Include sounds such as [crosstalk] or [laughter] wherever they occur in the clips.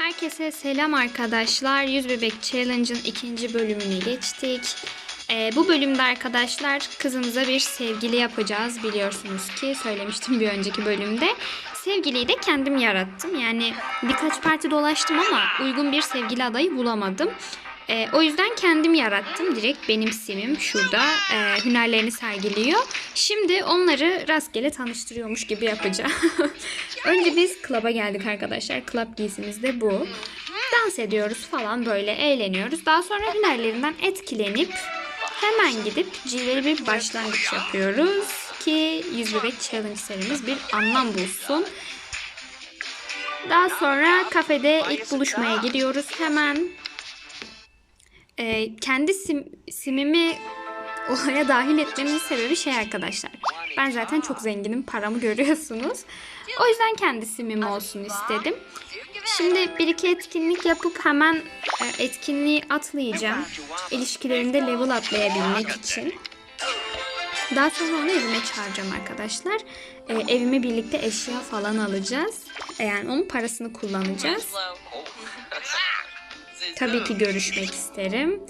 Herkese selam arkadaşlar. Yüz Bebek Challenge'ın ikinci bölümüne geçtik. Ee, bu bölümde arkadaşlar kızımıza bir sevgili yapacağız. Biliyorsunuz ki söylemiştim bir önceki bölümde. Sevgiliyi de kendim yarattım. Yani birkaç parti dolaştım ama uygun bir sevgili adayı bulamadım. Ee, o yüzden kendim yarattım. Direkt benim simim şurada e, hünerlerini sergiliyor. Şimdi onları rastgele tanıştırıyormuş gibi yapacağım. [laughs] Önce biz klaba geldik arkadaşlar. Klab giysimiz de bu. Dans ediyoruz falan böyle eğleniyoruz. Daha sonra hünerlerinden etkilenip hemen gidip cilveli bir başlangıç yapıyoruz. Ki Yüz Bebek Challenge serimiz bir anlam bulsun. Daha sonra kafede ilk buluşmaya gidiyoruz. Hemen e, kendi sim, simimi olaya dahil etmemin sebebi şey arkadaşlar. Ben zaten çok zenginim. Paramı görüyorsunuz. O yüzden kendi simim olsun istedim. Şimdi bir iki etkinlik yapıp hemen e, etkinliği atlayacağım. İlişkilerinde level atlayabilmek için. Daha sonra onu evime çağıracağım arkadaşlar. E, evime birlikte eşya falan alacağız. Yani onun parasını kullanacağız. Tabii ki görüşmek isterim.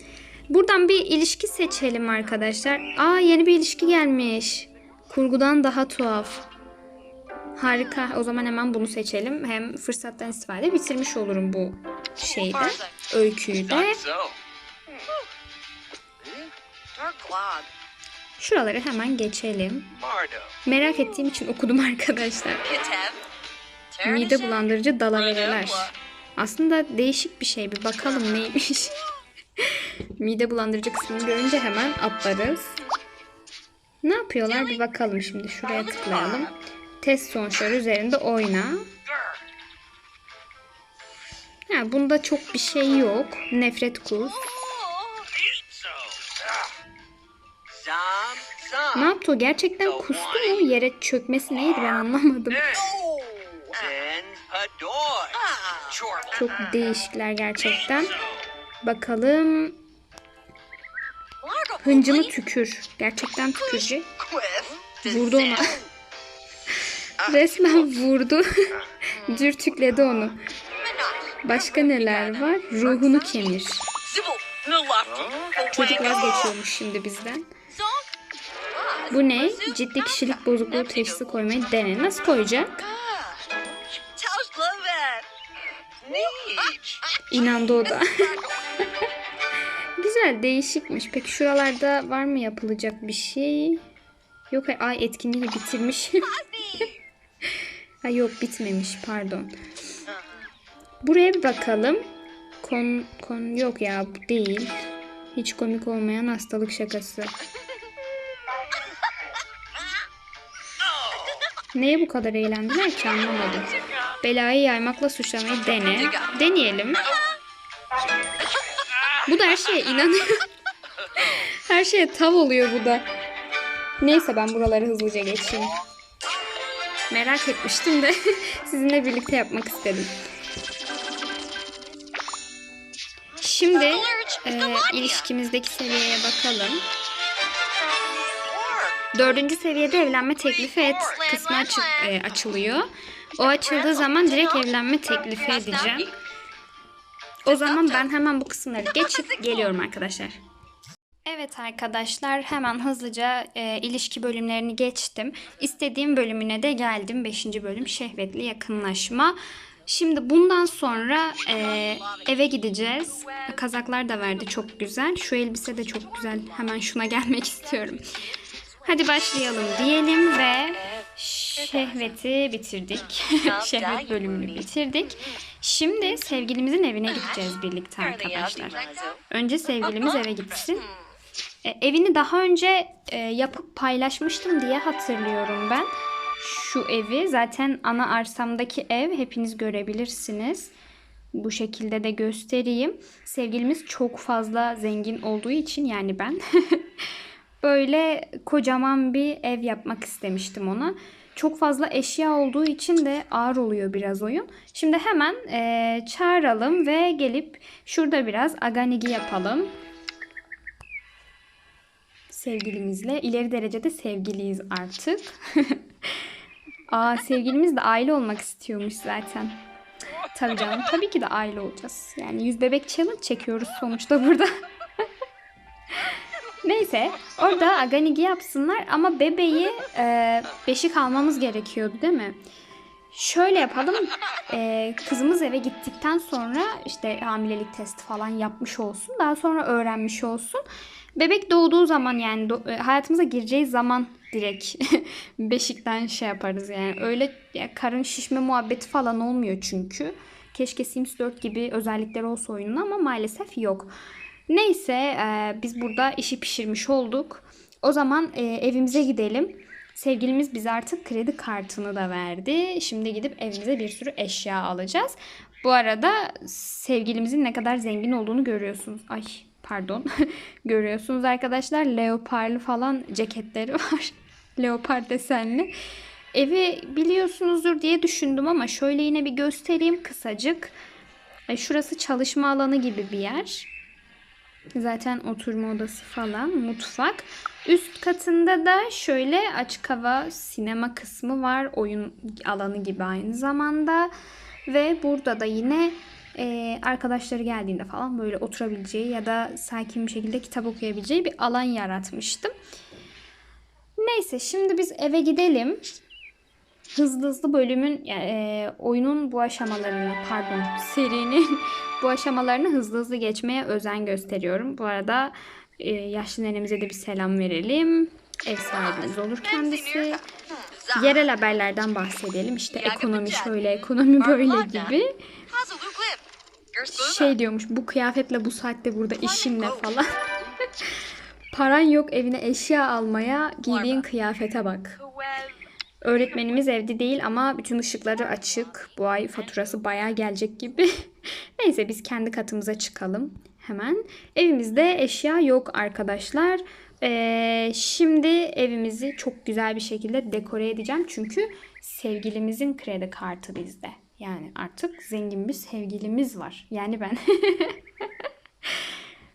Buradan bir ilişki seçelim arkadaşlar. Aa yeni bir ilişki gelmiş. Kurgudan daha tuhaf. Harika. O zaman hemen bunu seçelim. Hem fırsattan istifade bitirmiş olurum bu. Öyküyü de. Dark Glob. Şuraları hemen geçelim. Merak ettiğim için okudum [laughs] arkadaşlar. Mide bulandırıcı dalavereler. Aslında değişik bir şey. Bir bakalım neymiş. [laughs] Mide bulandırıcı kısmını görünce hemen atlarız. Ne yapıyorlar bir bakalım şimdi. Şuraya tıklayalım. Test sonuçları üzerinde oyna. Ha, bunda çok bir şey yok. Nefret kur. Zom. Ne yaptı o? Gerçekten kustu mu? Yere çökmesi neydi ben anlamadım. Çok değişikler gerçekten. Bakalım. Hıncımı tükür. Gerçekten. Quiff. Vurdu ona. Resmen vurdu. [laughs] Dürtükledi onu. Başka neler var? Ruhunu kemir. Çocuk vazgeçiyormuş şimdi bizden. Bu ne? Ciddi kişilik bozukluğu teşhisi koymayı dene. Nasıl koyacak? İnandı o da. [laughs] Güzel, değişikmiş. Peki şuralarda var mı yapılacak bir şey? Yok, ay etkinliği bitirmiş. [laughs] ha yok, bitmemiş. Pardon. Buraya bir bakalım. Kon, kon yok ya bu değil. Hiç komik olmayan hastalık şakası. Neye bu kadar eğlendiler ki anlamadım. Belayı yaymakla suçlamayı dene. Deneyelim. Bu da her şeye inanıyor. [laughs] her şeye tav oluyor bu da. Neyse ben buraları hızlıca geçeyim. Merak etmiştim de [laughs] sizinle birlikte yapmak istedim. Şimdi e, ilişkimizdeki seviyeye bakalım. Dördüncü seviyede evlenme teklifi et kısmı açı- e, açılıyor. O açıldığı zaman direkt evlenme teklifi edeceğim. O zaman ben hemen bu kısımları geçip geliyorum arkadaşlar. Evet arkadaşlar hemen hızlıca e, ilişki bölümlerini geçtim. İstediğim bölümüne de geldim. Beşinci bölüm şehvetli yakınlaşma. Şimdi bundan sonra e, eve gideceğiz. Kazaklar da verdi çok güzel. Şu elbise de çok güzel. Hemen şuna gelmek [laughs] istiyorum. Hadi başlayalım diyelim ve şehveti bitirdik. [laughs] Şehvet bölümünü bitirdik. Şimdi sevgilimizin evine gideceğiz birlikte arkadaşlar. Önce sevgilimiz eve gitsin. E, evini daha önce e, yapıp paylaşmıştım diye hatırlıyorum ben. Şu evi zaten ana arsamdaki ev hepiniz görebilirsiniz. Bu şekilde de göstereyim. Sevgilimiz çok fazla zengin olduğu için yani ben [laughs] böyle kocaman bir ev yapmak istemiştim ona. Çok fazla eşya olduğu için de ağır oluyor biraz oyun. Şimdi hemen eee, çağıralım ve gelip şurada biraz aganigi yapalım. Sevgilimizle ileri derecede sevgiliyiz artık. [laughs] Aa sevgilimiz de aile olmak istiyormuş zaten. Tabii canım. Tabii ki de aile olacağız. Yani yüz bebek challenge çekiyoruz sonuçta burada. [laughs] Neyse orada aganigi yapsınlar ama bebeği e, beşik almamız gerekiyordu değil mi? Şöyle yapalım. e, kızımız eve gittikten sonra işte hamilelik testi falan yapmış olsun. Daha sonra öğrenmiş olsun. Bebek doğduğu zaman yani do- e, hayatımıza gireceği zaman direkt [laughs] beşikten şey yaparız yani. Öyle ya, karın şişme muhabbeti falan olmuyor çünkü. Keşke Sims 4 gibi özellikler olsa oyunun ama maalesef yok. Neyse e, biz burada işi pişirmiş olduk. O zaman e, evimize gidelim. Sevgilimiz bize artık kredi kartını da verdi. Şimdi gidip evimize bir sürü eşya alacağız. Bu arada sevgilimizin ne kadar zengin olduğunu görüyorsunuz. Ay pardon. [laughs] görüyorsunuz arkadaşlar. Leoparlı falan ceketleri [laughs] var. Leopar desenli. Evi biliyorsunuzdur diye düşündüm ama şöyle yine bir göstereyim kısacık. E, Şurası çalışma alanı gibi bir yer. Zaten oturma odası falan, mutfak. Üst katında da şöyle açık hava sinema kısmı var. Oyun alanı gibi aynı zamanda. Ve burada da yine e, arkadaşları geldiğinde falan böyle oturabileceği ya da sakin bir şekilde kitap okuyabileceği bir alan yaratmıştım. Neyse şimdi biz eve gidelim. Hızlı hızlı bölümün e, oyunun bu aşamalarını pardon [laughs] serinin bu aşamalarını hızlı hızlı geçmeye özen gösteriyorum. Bu arada e, yaşlı nenemize de bir selam verelim. Ev sahibimiz olur kendisi. Yerel haberlerden bahsedelim. İşte ekonomi şöyle, ekonomi böyle gibi. Şey diyormuş bu kıyafetle bu saatte burada işimle falan. [laughs] Paran yok evine eşya almaya giydiğin kıyafete bak. Öğretmenimiz evde değil ama bütün ışıkları açık. Bu ay faturası bayağı gelecek gibi. [laughs] Neyse biz kendi katımıza çıkalım hemen. Evimizde eşya yok arkadaşlar. Ee, şimdi evimizi çok güzel bir şekilde dekore edeceğim. Çünkü sevgilimizin kredi kartı bizde. Yani artık zengin bir sevgilimiz var. Yani ben. [laughs]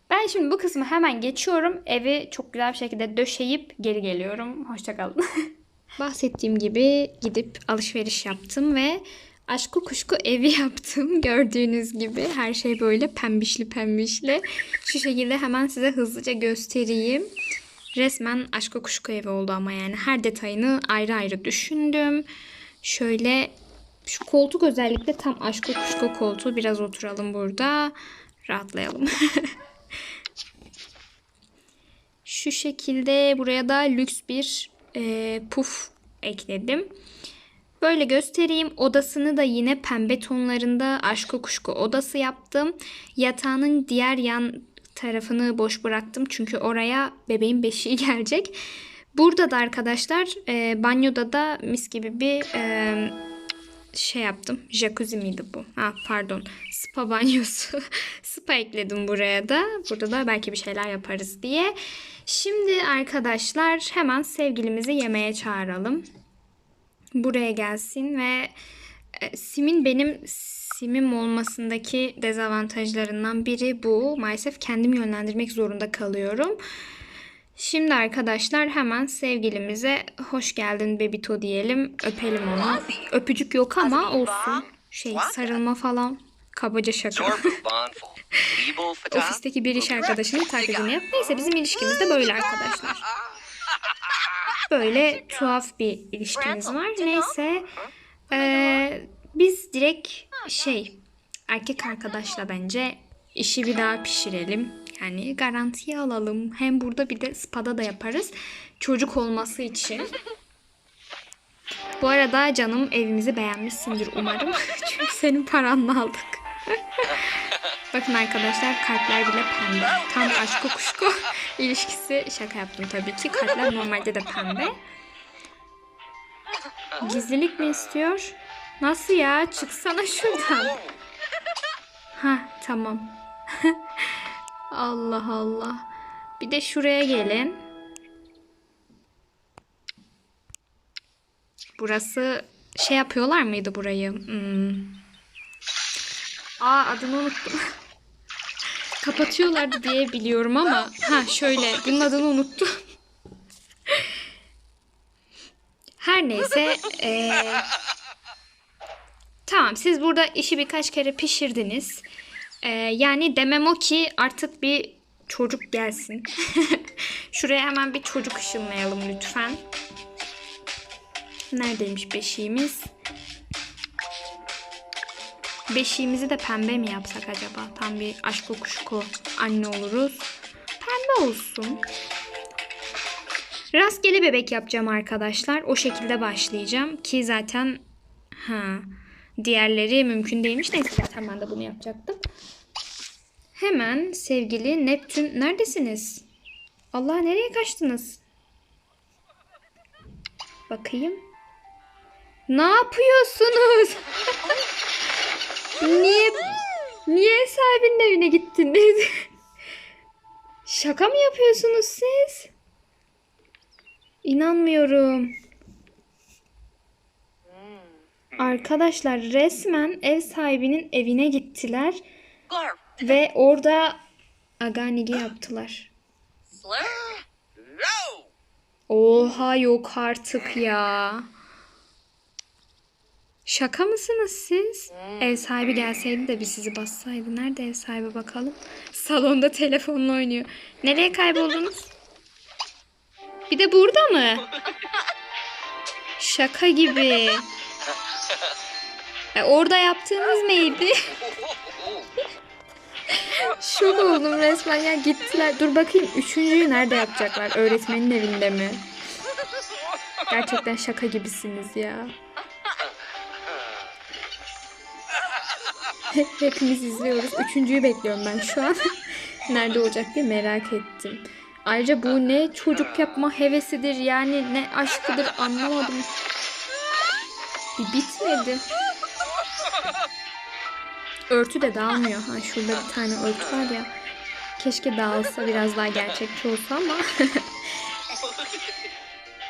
ben şimdi bu kısmı hemen geçiyorum. Evi çok güzel bir şekilde döşeyip geri geliyorum. Hoşçakalın. [laughs] Bahsettiğim gibi gidip alışveriş yaptım ve aşkı kuşku evi [laughs] yaptım. Gördüğünüz gibi her şey böyle pembişli pembişli. Şu şekilde hemen size hızlıca göstereyim. Resmen aşkı kuşku evi oldu ama yani her detayını ayrı ayrı düşündüm. Şöyle şu koltuk özellikle tam aşkı kuşku koltuğu. Biraz oturalım burada. Rahatlayalım. [laughs] Şu şekilde buraya da lüks bir e, puf ekledim. Böyle göstereyim. Odasını da yine pembe tonlarında aşkı kuşku odası yaptım. Yatağının diğer yan tarafını boş bıraktım. Çünkü oraya bebeğin beşiği [laughs] gelecek. Burada da arkadaşlar e, banyoda da mis gibi bir e, şey yaptım. Jacuzzi miydi bu? Ha pardon. Spa banyosu. [laughs] Spa ekledim buraya da. Burada da belki bir şeyler yaparız diye. Şimdi arkadaşlar hemen sevgilimizi yemeğe çağıralım. Buraya gelsin ve e, Sim'in benim Sim'im olmasındaki dezavantajlarından biri bu. Maalesef kendim yönlendirmek zorunda kalıyorum. Şimdi arkadaşlar hemen sevgilimize hoş geldin Bebito diyelim. Öpelim onu. Öpücük yok ama olsun. Şey sarılma falan. Kabaca şaka. Ofisteki bir iş arkadaşının taklidini yap. Neyse bizim ilişkimiz de böyle arkadaşlar. Böyle tuhaf bir ilişkimiz var. Neyse. Ee, biz direkt şey erkek arkadaşla bence işi bir daha pişirelim. Yani garantiye alalım. Hem burada bir de spada da yaparız. Çocuk olması için. Bu arada canım evimizi beğenmişsindir umarım. [laughs] Çünkü senin paranla aldık. Bakın arkadaşlar kalpler bile pembe. Tam aşk kuşku [laughs] ilişkisi şaka yaptım tabii ki. Kalpler normalde de pembe. Gizlilik mi istiyor? Nasıl ya? Çıksana şuradan. Ha tamam. [laughs] Allah Allah. Bir de şuraya gelin. Burası şey yapıyorlar mıydı burayı? Hmm. Aa adını unuttum. [laughs] Kapatıyorlardı diye biliyorum ama ha şöyle bunun adını unuttum. [laughs] Her neyse eee, Tamam siz burada işi birkaç kere pişirdiniz. Ee, yani demem o ki artık bir çocuk gelsin. [laughs] Şuraya hemen bir çocuk ışınlayalım lütfen. Neredeymiş beşiğimiz? Beşiğimizi de pembe mi yapsak acaba? Tam bir aşk kuşku anne oluruz. Pembe olsun. Rastgele bebek yapacağım arkadaşlar. O şekilde başlayacağım ki zaten ha diğerleri mümkün değilmiş. Neyse zaten ben de bunu yapacaktım. Hemen sevgili Neptün neredesiniz? Allah nereye kaçtınız? Bakayım. Ne yapıyorsunuz? [laughs] niye niye sahibinin evine gittiniz? [laughs] Şaka mı yapıyorsunuz siz? İnanmıyorum. Arkadaşlar resmen ev sahibinin evine gittiler ve orada aganigi yaptılar. Oha yok artık ya. Şaka mısınız siz? Ev sahibi gelseydi de bir sizi bassaydı. Nerede ev sahibi bakalım? Salonda telefonla oynuyor. Nereye kayboldunuz? Bir de burada mı? Şaka gibi. E, orada yaptığınız neydi? [laughs] Şok oldum resmen ya gittiler. Dur bakayım üçüncüyü nerede yapacaklar? Öğretmenin evinde mi? Gerçekten şaka gibisiniz ya. Hep, [laughs] hepimiz izliyoruz. Üçüncüyü bekliyorum ben şu an. [laughs] Nerede olacak diye merak ettim. Ayrıca bu ne çocuk yapma hevesidir yani ne aşkıdır anlamadım. Bir bitmedi. Örtü de dağılmıyor. Ha şurada bir tane örtü var ya. Keşke dağılsa biraz daha gerçekçi olsa ama. [laughs]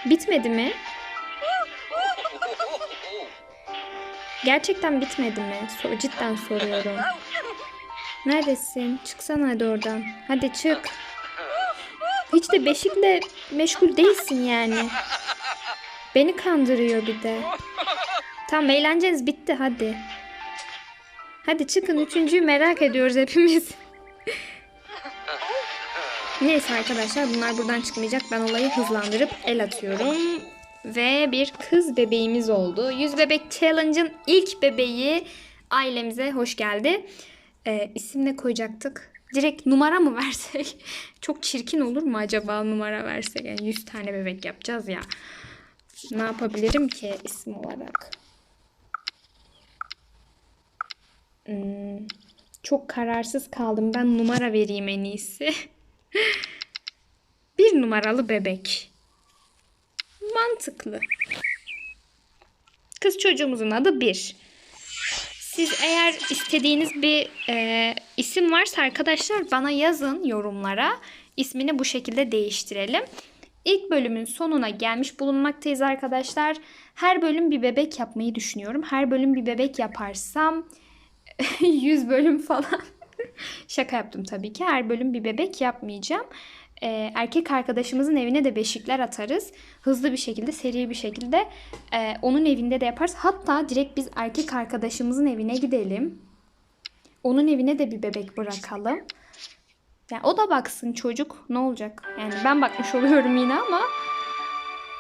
Bitmedi mi? Gerçekten bitmedi mi? So- cidden soruyorum. Neredesin? Çıksana hadi oradan. Hadi çık. Hiç de beşikle meşgul değilsin yani. Beni kandırıyor bir de. Tamam eğlenceniz bitti hadi. Hadi çıkın üçüncüyü merak ediyoruz hepimiz. Neyse arkadaşlar bunlar buradan çıkmayacak. Ben olayı hızlandırıp el atıyorum. Ve bir kız bebeğimiz oldu. Yüz Bebek Challenge'ın ilk bebeği ailemize hoş geldi. Ee, isim ne koyacaktık? Direkt numara mı [laughs] versek? Çok çirkin olur mu acaba numara versek? Yani 100 tane bebek yapacağız ya. Ne yapabilirim ki isim olarak? Hmm, çok kararsız kaldım. Ben numara vereyim en iyisi. [laughs] bir numaralı bebek. Mantıklı. Kız çocuğumuzun adı bir. Siz eğer istediğiniz bir e, isim varsa arkadaşlar bana yazın yorumlara. İsmini bu şekilde değiştirelim. İlk bölümün sonuna gelmiş bulunmaktayız arkadaşlar. Her bölüm bir bebek yapmayı düşünüyorum. Her bölüm bir bebek yaparsam [laughs] 100 bölüm falan. [laughs] Şaka yaptım tabii ki. Her bölüm bir bebek yapmayacağım. Ee, erkek arkadaşımızın evine de beşikler atarız. Hızlı bir şekilde, seri bir şekilde e, onun evinde de yaparız. Hatta direkt biz erkek arkadaşımızın evine gidelim. Onun evine de bir bebek bırakalım. Yani o da baksın çocuk ne olacak? Yani ben bakmış oluyorum yine ama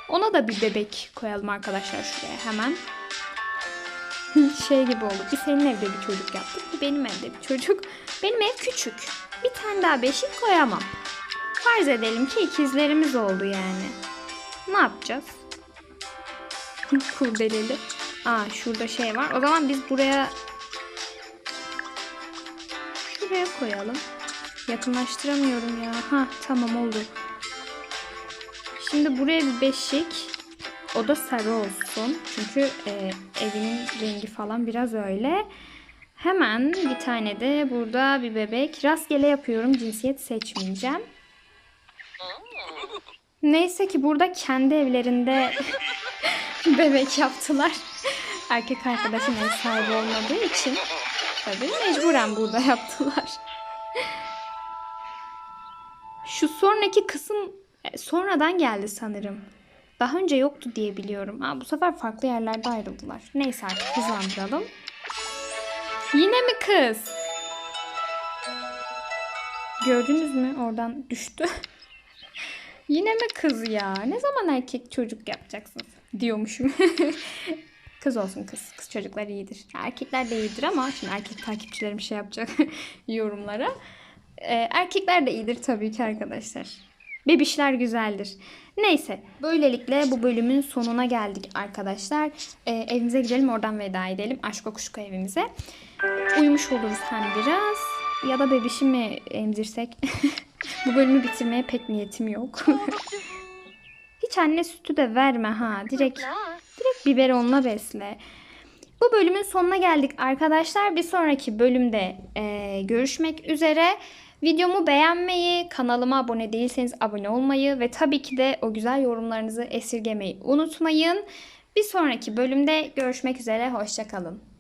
ona da bir bebek koyalım arkadaşlar şuraya hemen. [laughs] şey gibi oldu. Bir senin evde bir çocuk yaptık. Bir benim evde bir çocuk. Benim ev küçük. Bir tane daha beşik koyamam. Farz edelim ki ikizlerimiz oldu yani. Ne yapacağız? [laughs] Kurdeleli. Aa şurada şey var. O zaman biz buraya şuraya koyalım. Yakınlaştıramıyorum ya. Ha tamam oldu. Şimdi buraya bir beşik. O da sarı olsun. Çünkü e, evinin rengi falan biraz öyle. Hemen bir tane de burada bir bebek. Rastgele yapıyorum. Cinsiyet seçmeyeceğim. Neyse ki burada kendi evlerinde [laughs] bebek yaptılar. Erkek arkadaşım ev sahibi olmadığı için tabii mecburen burada yaptılar. Şu sonraki kısım e, sonradan geldi sanırım. Daha önce yoktu diye biliyorum. Ha, bu sefer farklı yerlerde ayrıldılar. Neyse artık hızlandıralım. Yine mi kız? Gördünüz mü? Oradan düştü. [laughs] Yine mi kız ya? Ne zaman erkek çocuk yapacaksınız? Diyormuşum. [laughs] kız olsun kız. Kız çocuklar iyidir. Erkekler de iyidir ama şimdi erkek takipçilerim şey yapacak [laughs] yorumlara. Ee, erkekler de iyidir tabii ki arkadaşlar. Bebişler güzeldir. Neyse böylelikle bu bölümün sonuna geldik arkadaşlar. Ee, evimize gidelim oradan veda edelim. Aşk kuşku evimize. Uyumuş oluruz hem biraz. Ya da bebişi mi emzirsek? [laughs] bu bölümü bitirmeye pek niyetim yok. [laughs] Hiç anne sütü de verme ha. Direkt direkt biberonla besle. Bu bölümün sonuna geldik arkadaşlar. Bir sonraki bölümde e, görüşmek üzere. Videomu beğenmeyi, kanalıma abone değilseniz abone olmayı ve tabii ki de o güzel yorumlarınızı esirgemeyi unutmayın. Bir sonraki bölümde görüşmek üzere. Hoşçakalın.